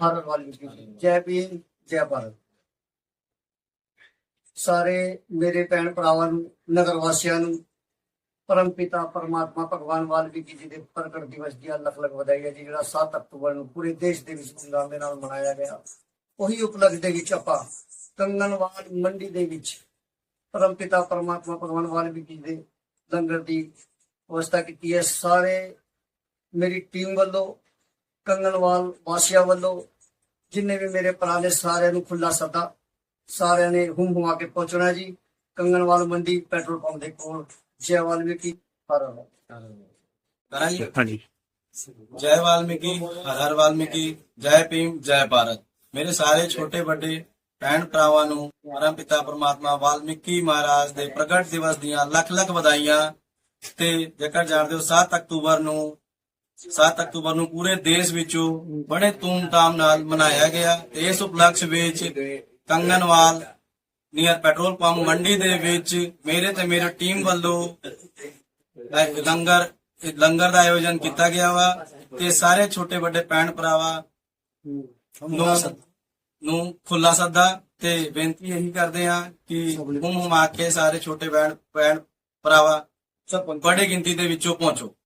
ਹਰ ਵਾਲੀ ਜੈ ਭੀਮ, ਜੈ ਭਾਰਤ। ਸਾਰੇ ਮੇਰੇ ਭੈਣ ਭਰਾਵਾਂ ਨੂੰ, ਨਗਰ ਵਾਸੀਆਂ ਨੂੰ, ਪਰਮ ਪਿਤਾ, ਪਰਮਾਤਮਾ, ਭਗਵਾਨ ਵਾਲਮੀਕੀ ਜੀ ਦੇ ਪ੍ਰਗਟ ਦਿਵਸ ਦੀ ਲੱਖ ਲੱਖ ਵਧਾਈ ਹੈ ਜੀ ਜਿਹੜਾ 7 ਅਕਤੂਬਰ ਨੂੰ ਪੂਰੇ ਦੇਸ਼ ਦੇ ਵਿੱਚ ਧੂਮਧਾਮ ਦੇ ਨਾਲ ਮਨਾਇਆ ਗਿਆ। ਉਹੀ ਉਪਲਕਸ਼ ਦੇ ਵਿੱਚ ਆਪਾਂ ਕੰਗਨਵਾਲ ਮੰਡੀ ਦੇ ਵਿੱਚ ਪਰਮ ਪਿਤਾ, ਪਰਮਾਤਮਾ, ਭਗਵਾਨ ਵਾਲਮੀਕੀ ਦੇ ਲੰਗਰ ਦੀ ਵਿਵਸਥਾ ਕੀਤੀ ਹੈ। ਸਾਰੇ ਮੇਰੀ ਟੀਮ ਵੱਲੋਂ ਕੰਗਨਵਾਲ ਵਾਸੀਆਂ ਵੱਲੋਂ ਜਿੰਨੇ ਵੀ ਮੇਰੇ ਭਰਾ ਨੇ ਸਾਰਿਆਂ ਨੂੰ ਖੁੱਲਾ ਸੱਦਾ ਸਾਰਿਆਂ ਨੇ ਹੁਮ ਹੁਮਾ ਕੇ ਪਹੁੰਚਣਾ ਜੀ। ਕੰਗਨਵਾਲ ਮੰਡੀ ਪੈਟਰੋਲ ਪੰਪ ਦੇ ਕੋਲ ਜੈ ਵਾਲਮੀਕੀ ਹਰ ਹਰ ਕਰਾਂਗੇ ਹਾਂਜੀ। ਜੈ ਵਾਲਮੀਕੀ ਹਰ ਹਰ ਵਾਲਮੀਕੀ ਜੈ ਭੀਮ ਜੈ ਭਾਰਤ। ਮੇਰੇ ਸਾਰੇ ਛੋਟੇ ਵੱਡੇ ਭੈਣ ਭਰਾਵਾਂ ਨੂੰ ਪਰਮ ਪਿਤਾ ਪਰਮਾਤਮਾ ਵਾਲਮੀਕੀ ਮਹਾਰਾਜ ਦੇ ਪ੍ਰਗਟ ਦਿਵਸ ਦੀਆਂ ਲੱਖ ਲੱਖ ਵਧਾਈਆਂ। ਤੇ ਜੇਕਰ ਜਾਣਦੇ ਹੋ 7 ਅਕਤੂਬਰ ਨੂੰ 7 ਅਕਤੂਬਰ ਨੂੰ ਪੂਰੇ ਦੇਸ਼ ਵਿੱਚੋਂ ਬੜੇ ਧੂਮਧਾਮ ਨਾਲ ਮਨਾਇਆ ਗਿਆ। ਤੇ ਇਸ ਉਪਲਕਸ਼ ਵਿੱਚ ਕੰਗਨਵਾਲ ਨੀਅਰ ਪੈਟਰੋਲ ਪੰਪ ਮੰਡੀ ਦੇ ਵਿੱਚ ਮੇਰੇ ਤੇ ਮੇਰੀ ਟੀਮ ਵੱਲੋਂ ਲੰਗਰ ਲੰਗਰ ਦਾ ਆਯੋਜਨ ਕੀਤਾ ਗਿਆ ਵਾ ਤੇ ਸਾਰੇ ਛੋਟੇ ਵੱਡੇ ਭੈਣ ਭਰਾਵਾ ਨੂੰ ਨੂੰ ਖੁੱਲਾ ਸੱਦਾ ਤੇ ਬੇਨਤੀ ਇਹੀ ਕਰਦੇ ਆ ਕਿ ਹੁਮ ਹੁਮਾ ਕੇ ਸਾਰੇ ਛੋਟੇ ਭੈਣ ਭੈਣ ਭਰਾਵਾ ਬੜੇ ਗਿਣਤੀ ਦੇ ਵਿੱਚੋਂ ਪਹੁੰਚੋ।